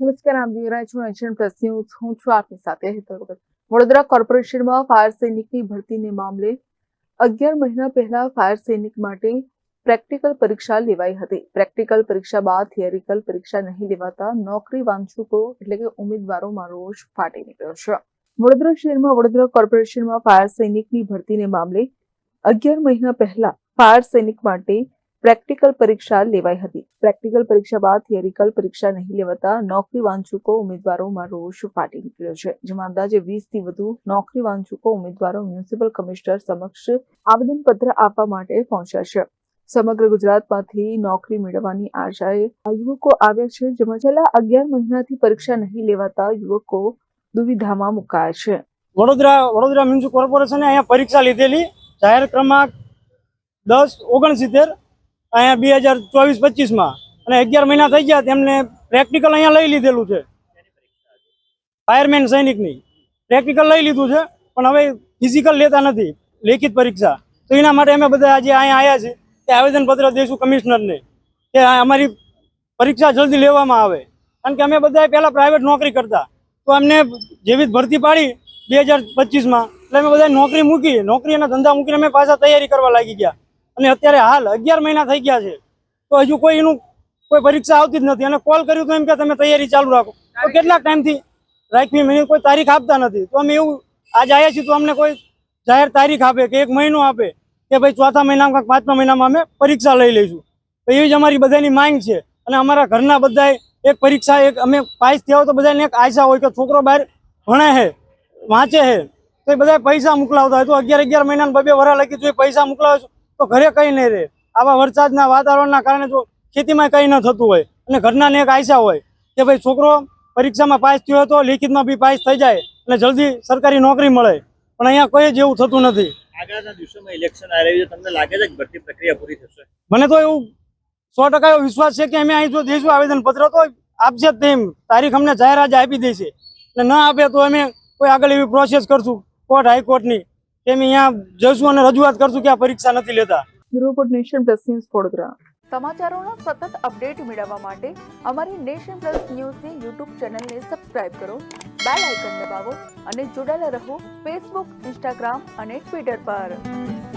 નમસ્કાર આમ જોઈ રહ્યા છો નેશન હું છું આપની સાથે હેતલ વડોદરા કોર્પોરેશનમાં ફાયર સૈનિકની ભરતીને મામલે અગિયાર મહિના પહેલા ફાયર સૈનિક માટે પ્રેક્ટિકલ પરીક્ષા લેવાઈ હતી. પ્રેક્ટિકલ પરીક્ષા બાદ થિયરિકલ પરીક્ષા નહીં લેવાતા નોકરી વાંચુકો એટલે કે ઉમેદવારોમાં રોષ ફાટી નીકળ્યો છે. વડોદરા શહેરમાં, વડોદરા કોર્પોરેશનમાં ફાયર સૈનિકની ભરતીને મામલે અગિયાર મહિના પહેલા ફાયર સૈનિક માટે પ્રેક્ટિકલ પરીક્ષા લેવાઈ હતી. પ્રેક્ટિકલ પરીક્ષા બાદ થિયરિકલ પરીક્ષા નહીં લેવાતા નોકરી વાંચુકો ઉમેદવારોમાં રોષ ફાટી નીકળ્યો છે, જેમાં અંદાજે વીસથી વધુ નોકરી વાંચુકો ઉમેદવારો મ્યુનિસિપલ કમિશનર સમક્ષ આવેદનપત્ર આપવા માટે પહોંચ્યા છે. સમગ્ર ગુજરાતમાંથી નોકરી મેળવવાની આશાએ યુવકો આવ્યા છે, જેમાં છેલ્લા અગિયાર મહિનાથી પરીક્ષા નહીં લેવાતા યુવકો દુવિધામાં મુકાયા છે. વડોદરા વડોદરા મ્યુનિસિપલ કોર્પોરેશને અહીંયા પરીક્ષા લીધેલી, જાહેર ક્રમાંક દસ ઓગણસિત્તેર અહીંયા બે હજાર ચોવીસ, પચીસમાં. અને અગિયાર મહિના થઈ ગયા, તેમને પ્રેક્ટિકલ અહીંયા લઈ લીધેલું છે. ફાયરમેન સૈનિકની. પ્રેક્ટિકલ લઈ લીધું છે, પણ હવે ફિઝિકલ લેતા નથી, લેખિત પરીક્ષા. તો એના માટે અમે બધા આજે અહીંયા આવ્યા છીએ તે આવેદનપત્ર દઈશું કમિશનરને કે અમારી પરીક્ષા જલ્દી લેવામાં આવે. કારણ કે અમે બધા પહેલાં પ્રાઇવેટ નોકરી કરતા. તો અમને જેવી ભરતી પાડી બે હજાર પચીસમાં. એટલે અમે બધા નોકરી મૂકી, નોકરી અને ધંધા મૂકીને અમે પાછા તૈયારી કરવા લાગી ગયા. અને અત્યારે હાલ અગિયાર મહિના થઈ ગયા છે. તો હજુ કોઈ એનું કોઈ પરીક્ષા આવતી જ નથી. અને કોલ કર્યું તો એમ કે તમે તૈયારી ચાલુ રાખો. તો કેટલાક ટાઈમથી રાખવી મહિને કોઈ તારીખ આપતા નથી. તો અમે એવું આજે આવ્યા છીએ તો અમને કોઈ જાહેર તારીખ આપે કે એક મહિનો આપે કે ભાઈ ચોથા મહિનામાં પાંચમા મહિનામાં અમે પરીક્ષા લઈ લઈશું. તો એવી જ અમારી બધાની માંગ છે. અને અમારા ઘરના બધાએ એક પરીક્ષા, એક અમે પાસ થયા હોય તો બધાને એક આશા હોય કે છોકરો બહાર ભણે છે વાંચે છે તો એ બધા પૈસા મોકલાવતા હોય. તો અગિયાર અગિયાર મહિના બબે વરા લગી તો એ પૈસા મોકલાવે છે. તો ઘરે કઈ નહીં રહે. આવા વરસાદના વાતાવરણના કારણે જો ખેતીમાં કઈ ન થતું હોય અને ઘરના ને એક આશા હોય કે ભાઈ છોકરો પરીક્ષામાં પાસ થયો હોય તો લેખિતમાં બી પાસ થઈ જાય અને જલ્દી સરકારી નોકરી મળે. પણ અહીંયા કોઈ જ એવું થતું નથી. આગળના દિવસોમાં ઇલેક્શન આવી રહ્યું તમને લાગે છે કે ભરતી પ્રક્રિયા પૂરી થશે? મને તો એવું સો ટકા એવો વિશ્વાસ છે કે અમે અહીં જો દઈશું આવેદન પત્ર તો આપશે જ તેમ તારીખ અમને જાહેર આજે આપી દેશે. અને ન આપે તો અમે કોઈ આગળ એવી પ્રોસેસ કરશું. કોર્ટ હાઈકોર્ટની. અમે અહીંયા જઈશું અને રજૂઆત કરશું કે આ પરીક્ષા નથી લેતા. Report Nation Plus News Vadodara. સમાચારોના સતત અપડેટ મેળવવા માટે અમારી નેશન પ્લસ ન્યૂઝની યુટ્યુબ ચેનલને સબસ્ક્રાઇબ કરો બેલ આઇકન દબાવો અને જોડાયેલા રહો ફેસબુક ઇન્સ્ટાગ્રામ અને ટ્વિટર પર.